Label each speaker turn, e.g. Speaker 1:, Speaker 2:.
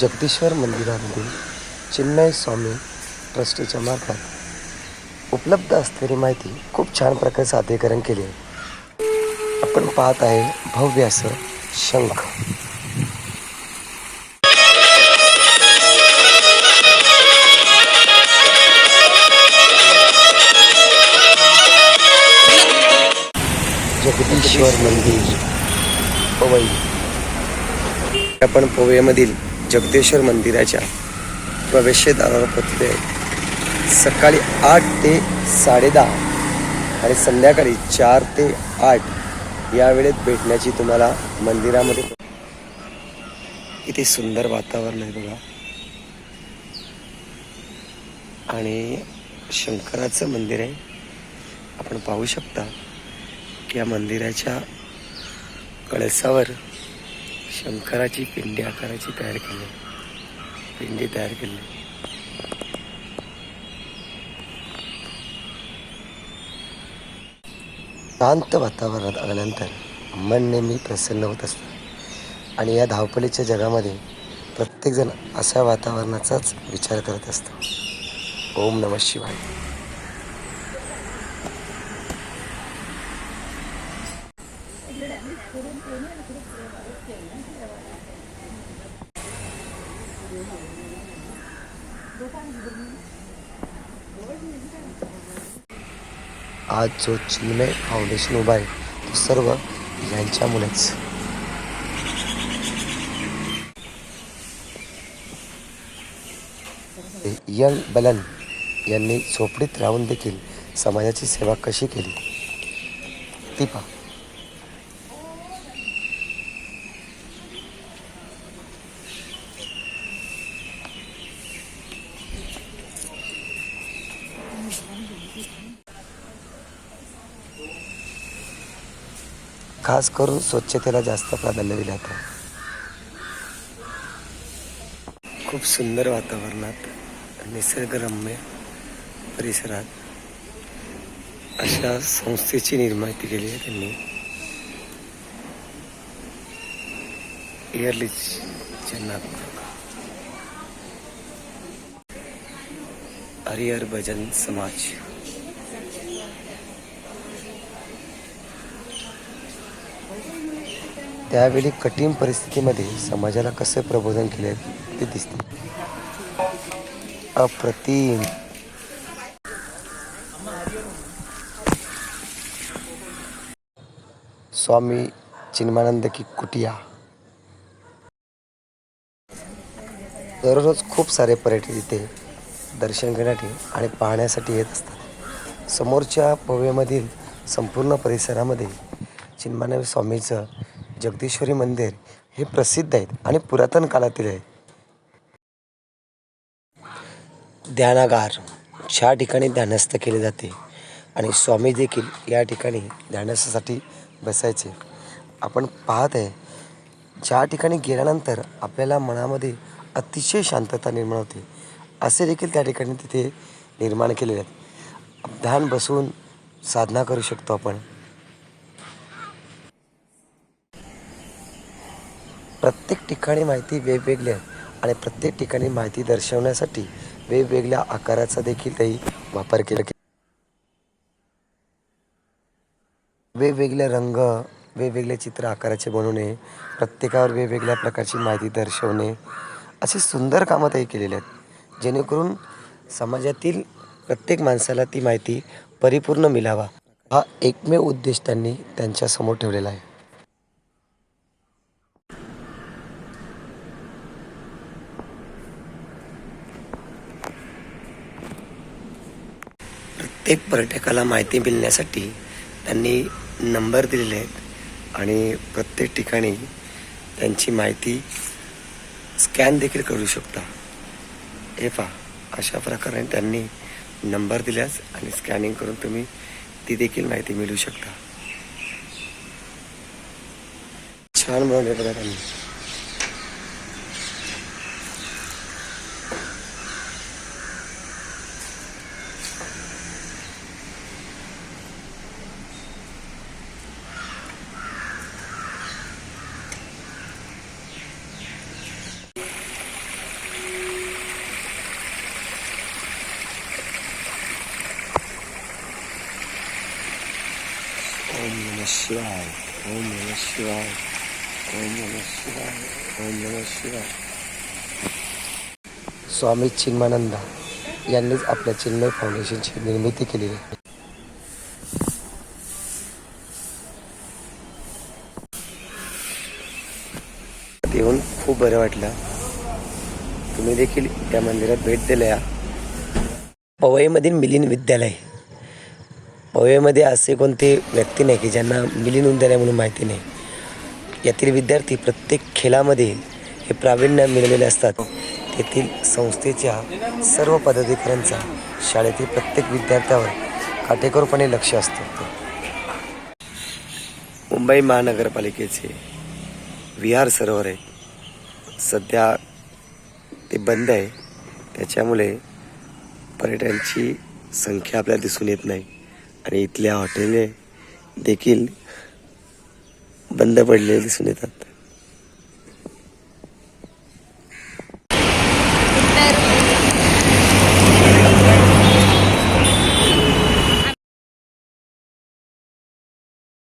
Speaker 1: जगदीश्वर मंदिरामधील चिन्मय स्वामी ट्रस्टीच्या मार्फत उपलब्ध असलेली माहिती खूप छान प्रकारे सादरीकरण केले आहे. आपण पाहत आहे भव्य असं शंख. जगदीश्वर मंदिर पवई. आपण पवईमधील जगदेश्वर मंदिराच्या प्रवेशद्वारावर पोचले आहे सकाळी आठ ते साडेदहा आणि संध्याकाळी चार ते आठ या वेळेत भेटण्याची तुम्हाला मंदिरामध्ये किती सुंदर वातावरण आहे बघा. आणि शंकराचं मंदिर आहे. आपण पाहू शकता या मंदिराच्या कळसावर शंकराची पिंडी आकाराची तयार केली. पिंडी तयार केली. शांत वातावरणात आल्यानंतर मन नेहमी प्रसन्न होत असतं. आणि या धावपळीच्या जगामध्ये प्रत्येकजण अशा वातावरणाचाच विचार करत असतो. ओम नमः शिवाय. आज जो चिन्मय फाउंडेशन उभा आहे तो सर्व यांच्यामुळेच. यंग बलन यांनी झोपडीत राहून देखील समाजाची सेवा कशी केली? ती पहा. खास करून स्वच्छतेला जास्त प्राधान्य दिलं जातं. खूप सुंदर वातावरणात निसर्गरम्य परिसरात अशा संस्थेची निर्मिती केली आहे त्यांनी. इयरली जन्नात हरिहर भजन समाज. त्यावेळी कठीण परिस्थितीमध्ये समाजाला कसे प्रबोधन केले ते दिसते. अप्रतिम. स्वामी चिन्मानंद की कुटिया. दररोज खूप सारे पर्यटक इथे दर्शन घेण्यासाठी आणि पाहण्यासाठी येत असतात. समोरच्या पवेमधील संपूर्ण परिसरामध्ये चिन्मानव स्वामीचं जगदीश्वरी मंदिर हे प्रसिद्ध आहेत आणि पुरातन काळातील आहे. ध्यानागार ज्या ठिकाणी ध्यानस्थ केले जाते आणि स्वामी देखील या ठिकाणी ध्यानासाठी बसायचे. आपण पाहत आहे ज्या ठिकाणी गेल्यानंतर आपल्याला मनामध्ये अतिशय शांतता निर्माण होते असे देखील त्या ठिकाणी तिथे निर्माण केलेले आहेत. ध्यान बसून साधना करू शकतो आपण. प्रत्येक ठिकाणी माहिती वेगवेगळी आहे आणि प्रत्येक ठिकाणी माहिती दर्शवण्यासाठी वेगवेगळ्या आकाराचा देखील वापर केला वेगवेगळे रंग वेगवेगळे चित्र आकाराचे बनवणे प्रत्येकावर वेगवेगळ्या प्रकारची माहिती दर्शवणे असे सुंदर कामं त्याही केलेले आहेत. जेणेकरून समाजातील प्रत्येक माणसाला ती माहिती परिपूर्ण मिळावा. हा एकमेव उद्देश त्यांनी त्यांच्यासमोर ठेवलेला आहे. प्रत्येक पर्यटकाला माहिती मिळण्यासाठी त्यांनी नंबर दिलेले आहेत आणि प्रत्येक ठिकाणी त्यांची माहिती स्कॅन देखील करू शकता. हे पहा अशा प्रकारे त्यांनी नंबर दिल्यास आणि स्कॅनिंग करून तुम्ही ती देखील माहिती मिळू शकता. छान बनवले बघा त्यांनी. नमः शिवाय ओम नमः शिवाय ओम नमः शिवाय ओम नमः शिवाय स्वामी चिन्मानंदा यांनीच आपल्या चिन्मय फाउंडेशनची निर्मिती केलेली आहे. येऊन खूप बरं वाटलं. तुम्ही देखील या मंदिरात भेट दिल्या. पवईमधील मिलिंद विद्यालय. पवईमध्ये असे कोणते व्यक्ती नाही की ज्यांना मिली विद्यालय म्हणून माहिती नाही. यातील विद्यार्थी प्रत्येक खेळामध्ये हे प्रावीण्य मिळवलेले असतात. तेथील संस्थेच्या सर्व पदाधिकाऱ्यांचा शाळेतील प्रत्येक विद्यार्थ्यावर काटेकोरपणे लक्ष असतं. मुंबई महानगरपालिकेचे विहार सरोवर आहे सध्या ते बंद आहे. त्याच्यामुळे पर्यटकांची संख्या आपल्याला दिसून येत नाही. आणि इथल्या हॉटेले देखील बंद पडलेले दिसून येतात.